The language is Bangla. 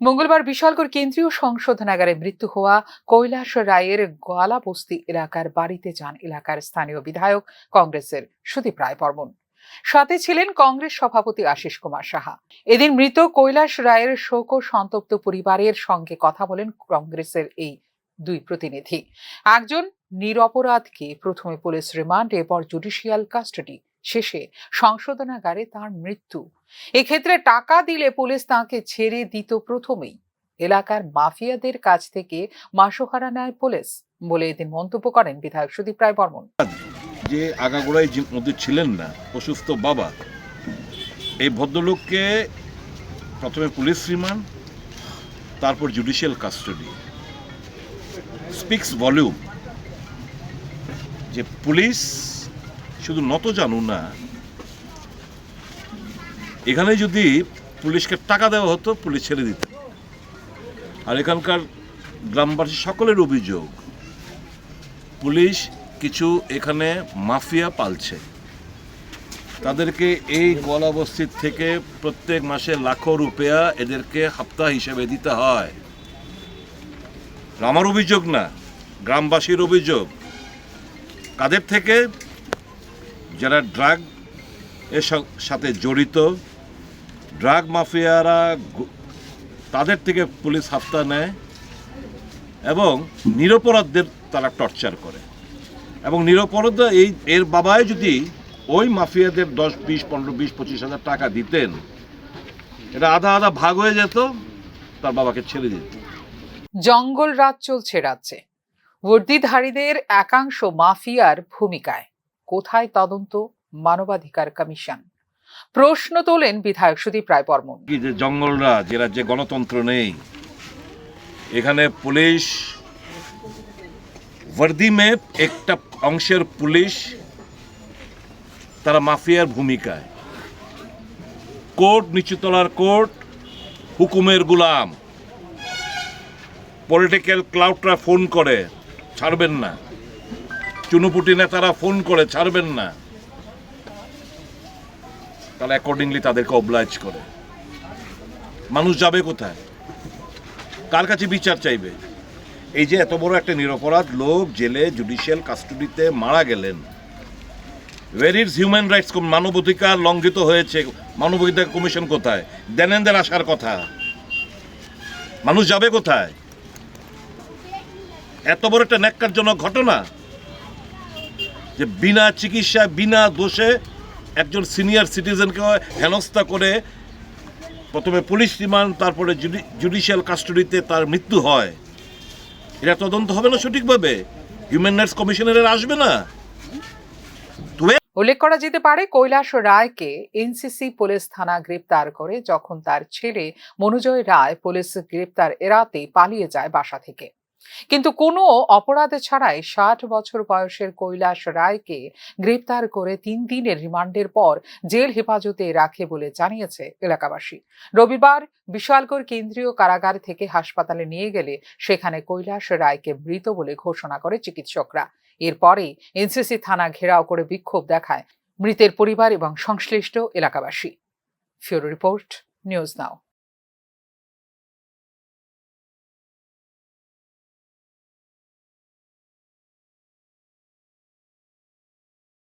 মঙ্গলবার বিশালগড় কেন্দ্রীয় সংশোধনাগারে মৃত্যু হওয়া কৈলাস রায়ের গোয়ালাবস্তি এলাকার বাড়িতে যান এলাকার স্থানীয় বিধায়ক কংগ্রেসের সুদীপ রায় বর্মন সাথে ছিলেন কংগ্রেস সভাপতি আশিস কুমার সাহা। এদিন মৃত কৈলাস রায়ের শোক সন্তপ্ত পরিবারের সঙ্গে কথা বলেন কংগ্রেসের এই দুই প্রতিনিধি। একজন নিরপরাধকে প্রথমে পুলিশ রিমান্ড এরপর জুডিশিয়াল কাস্টাডি শেষে সংশোধনাগারে তার মৃত্যু। এক্ষেত্রে টাকা দিলে পুলিশ তাকে ছেড়ে দিত প্রথমেই। এলাকার মাফিয়াদের কাছ থেকে মাসোহারা নেয় পুলিশ বলে এদিন মন্তব্য করেন বিধায়ক সুদীপ রায় বর্মন। যে আগাগোড়ায় যে মধ্যে ছিলেন না, অসুস্থ বাবা, এই ভদ্রলোককে প্রথমে পুলিশ রিমান্ড, তারপর জুডিশিয়াল কাস্টডি। Speaks volume. যে পুলিশ শুধু নত জানু না, এখানে যদি পুলিশকে টাকা দেওয়া হতো, পুলিশ ছেড়ে দিত। আর এখানকার গ্রামবাসী সকলের অভিযোগ, পুলিশ কিছু এখানে মাফিয়া পালছে। তাদেরকে এই গলাবস্তির থেকে প্রত্যেক মাসে লাখো রুপিয়া এদেরকে হাপ্তা হিসেবে দিতে হয়। আমার অভিযোগ না, গ্রামবাসীর অভিযোগ। কাদের থেকে? যারা ড্রাগ এর সাথে জড়িত, ড্রাগ মাফিয়ারা তাদের থেকে পুলিশ হাফতা নেয় এবং নিরপরাধদের তারা টর্চার করে। এবং নিরপরাধ এই এর বাবায় যদি ওই মাফিয়াদের দশ, বিশ, পনেরো, বিশ, পঁচিশ হাজার টাকা দিতেন, এটা আধা আধা ভাগ হয়ে যেত, তার বাবাকে ছেড়ে দিত। জঙ্গল রাত চলছে রাজ্যে। বর্দিধারীদের একাংশ মাফিয়ার ভূমিকায়। কোথায় তদন্ত মানবাধিকার কমিশন প্রশ্ন তোলেন বিধায়ক সুদীপ রায় বর্মন কি যে জঙ্গলরা যে রাজ্যে গণতন্ত্র নেই এখানে পুলিশ वर्दी में একটা অংশের পুলিশ তারা মাফিয়ার ভূমিকায় কোর্ট নিচুতলার কোর্ট হুকুমের গুলাম পলিটিক্যাল ক্লাউডরা ফোন করে ছাড়বেন না চুনুপুটি নেতারা ফোন করে, ছাড়বেন না। তাহলে অ্যাকর্ডিংলি তাদেরকে অবলাইজ করে। মানুষ যাবে কোথায়? কার কাছে বিচার চাইবে? এই যে এত বড় একটা নিরপরাধ লোক জেলে জুডিশিয়াল কাস্টডিতে মারা গেলেন। ওয়ের ইজ হিউম্যান রাইটস মানবাধিকার লঙ্ঘিত হয়েছে? মানবাধিকার কমিশন কোথায়? দেনেন্দের আসার কথা। মানুষ যাবে কোথায়? এত বড় একটা ন্যাক্কারজনক ঘটনা। যে বিনা চিকিৎসায়, বিনা দোষে একজন সিনিয়র সিটিজেনকে হেনস্থা করে প্রথমে পুলিশ রিমান্ড, তারপরে জুডিশিয়াল কাস্টডিতে তার মৃত্যু হয়। এটা তদন্ত হবে না সঠিকভাবে? হিউম্যান রাইটস কমিশনের আসবে না? উল্লেখ করা যেতে পারে, কৈলাস রায়কে এনসিসি পুলিশ থানা গ্রেপ্তার করে যখন তার ছেলে মনোজয় রায় পুলিশ গ্রেপ্তার এড়াতে পালিয়ে যায় বাসা থেকে। কিন্তু কোনো অপরাধ ছাড়াই ষাট বছর বয়সের কৈলাস রায়কে গ্রেপ্তার করে তিন দিনের রিমান্ডের পর জেল হেফাজতে রাখে বলে জানিয়েছে এলাকাবাসী। রবিবার বিশালগড় কেন্দ্রীয় কারাগার থেকে হাসপাতালে নিয়ে গেলে সেখানে কৈলাস রায়কে মৃত বলে ঘোষণা করে চিকিৎসকরা। এরপরেই এনসিসি থানা ঘেরাও করে বিক্ষোভ দেখায় মৃতের পরিবার এবং সংশ্লিষ্ট এলাকাবাসী। ফিওরো রিপোর্ট, নিউজ নাও।